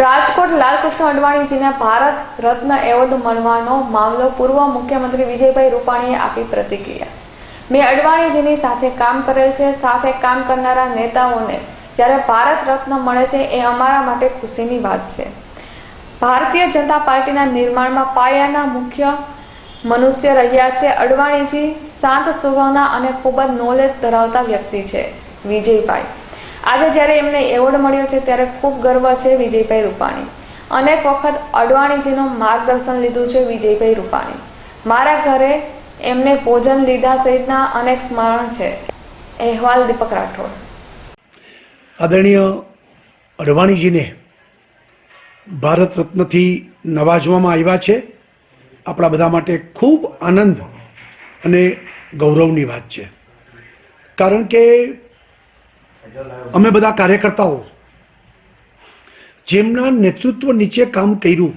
Rajkot Lalkrishna અડવાણીજીને Bharat Ratna award મળવાનો મામલો પૂર્વ મુખ્યમંત્રી વિજયભાઈ રૂપાણીએ આપી પ્રતિક્રિયા. મેં અડવાણીજીની સાથે કામ કરેલ છે, સાથે કામ કરનારા નેતાઓને જ્યારે ભારત રત્ન મળે છે એ અમારા માટે ખુશીની વાત છે. ભારતીય જનતા પાર્ટીના નિર્માણમાં પાયાના મુખ્ય મનુષ્ય રહ્યા છે. અડવાણીજી શાંત સ્વભાવના અને ખૂબ જ નોલેજ ધરાવતા વ્યક્તિ છે. વિજયભાઈ. આજે જ્યારે એમને એવોર્ડ મળ્યો છે, ત્યારે ખૂબ ગર્વ છે વિજયભાઈ રૂપાણી. અનેક વખત અડવાણીજીનું માર્ગદર્શન લીધું છે વિજયભાઈ રૂપાણી. મારા ઘરે એમને ભોજન લીધા સહિતના અનેક સ્મરણ છે. અહેવાલ દીપક રાઠોડ. આદરણીય અડવાણીજીને, ભારત રત્નથી નવાજવામાં આવ્યા છે. આપણા બધા માટે ખૂબ આનંદ અને ગૌરવની વાત છે. કારણ કે અમે બધા કાર્યકર્તાઓ, જેમના નેતૃત્વ નીચે કામ કર્યું,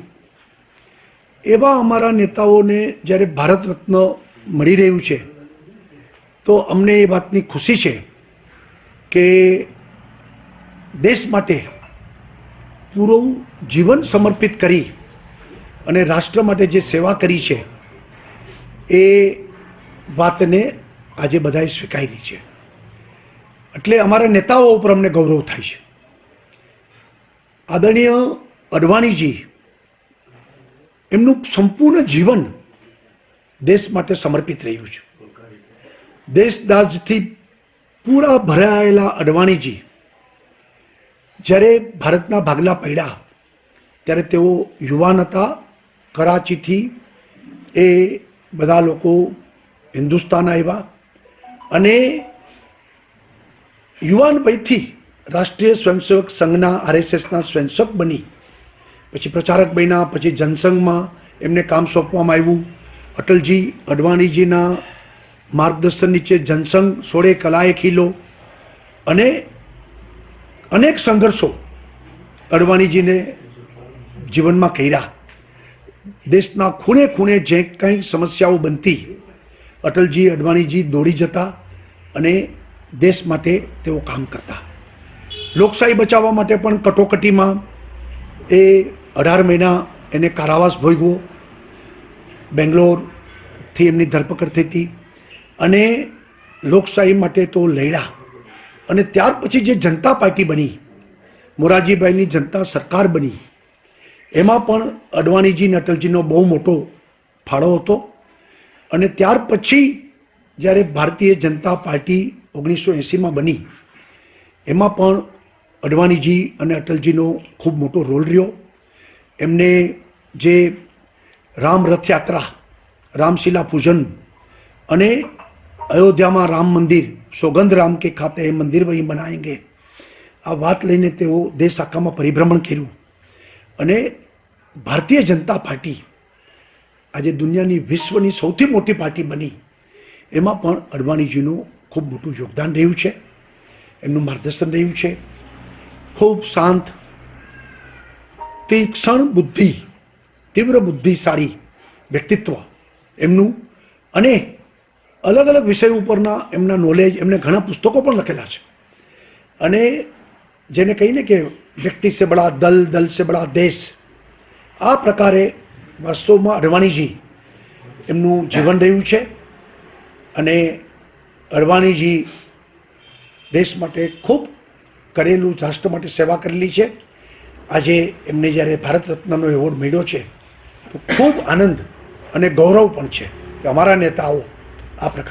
એવા અમારા નેતાઓને જ્યારે ભારત રત્ન મળી રહ્યું છે, તો અમને એ વાતની ખુશી છે કે દેશ માટે પૂરું જીવન સમર્પિત કરી અને રાષ્ટ્ર માટે જે સેવા કરી છે, એ વાતને આજે બધાએ સ્વીકારી છે. એટલે અમારા નેતાઓ ઉપર અમને ગૌરવ થાય છે. આદરણીય અડવાણીજી, એમનું સંપૂર્ણ જીવન દેશ માટે સમર્પિત રહ્યું છે. દેશદાજથી પૂરા ભરાયેલા અડવાણીજી, જ્યારે ભારતના ભાગલા પડ્યા, ત્યારે તેઓ યુવાન હતા. કરાચીથી એ બધા લોકો હિન્દુસ્તાન આવ્યા અને યુવાન વયથી રાષ્ટ્રીય સ્વયંસેવક સંઘના આરએસએસના સ્વયંસેવક બની. પછી પ્રચારક બન્યા, પછી જનસંઘમાં એમને કામ સોંપવામાં આવ્યું. અટલજી અડવાણીજીના માર્ગદર્શન નીચે જનસંઘ સોળે કલાએ ખીલો અને અનેક સંઘર્ષો અડવાણીજીને જીવનમાં કર્યા. દેશના ખૂણે ખૂણે જે કંઈ સમસ્યાઓ બનતી, અટલજી અડવાણીજી દોડી જતા અને દેશ માટે તેઓ કામ કરતા. લોકશાહી બચાવવા માટે પણ કટોકટીમાં એ અઢાર મહિના એને કારાવાસ ભોગવો. બેંગ્લોરથી એમની ધરપકડ થઈ હતી અને લોકશાહી માટે તો લડ્યા. અને ત્યાર પછી જે જનતા પાર્ટી બની, મોરારજીભાઈની જનતા સરકાર બની, એમાં પણ અડવાણીજી, નટલજીનો બહુ મોટો ફાળો હતો. અને ત્યાર પછી જ્યારે ભારતીય જનતા પાર્ટી ઓગણીસો એંસીમાં બની, એમાં પણ અડવાણીજી અને અટલજીનો ખૂબ મોટો રોલ રહ્યો. એમને જે રામ રથયાત્રા રામશીલા પૂજન અને અયોધ્યામાં રામ મંદિર, સોગંધ રામ કે ખાતે એ મંદિર વહી બનાવેંગે આ વાત લઈને તેઓ દેશ આખામાં પરિભ્રમણ કર્યું. અને ભારતીય જનતા પાર્ટી આજે દુનિયાની વિશ્વની સૌથી મોટી પાર્ટી બની. એમાં પણ અડવાણીજીનું ખૂબ મોટું યોગદાન રહ્યું છે, એમનું માર્ગદર્શન રહ્યું છે. ખૂબ શાંત તીક્ષણ બુદ્ધિ, તીવ્ર બુદ્ધિશાળી વ્યક્તિત્વ એમનું અને અલગ અલગ વિષય ઉપરના એમના નોલેજ એમને ઘણા પુસ્તકો પણ લખેલા છે. અને જેને કહીને કે વ્યક્તિ સે બડા દલ દલ સે બડા દેશ, આ પ્રકારે વાસ્તવમાં અડવાણીજી એમનું જીવન રહ્યું છે. અને અડવાણીજી દેશ માટે ખૂબ કરેલું, રાષ્ટ્ર માટે સેવા કરેલી છે. આજે એમને જ્યારે ભારત રત્નનો એવોર્ડ મળ્યો છે, તો ખૂબ આનંદ અને ગૌરવ પણ છે કે અમારા નેતાઓ આ પ્રકાર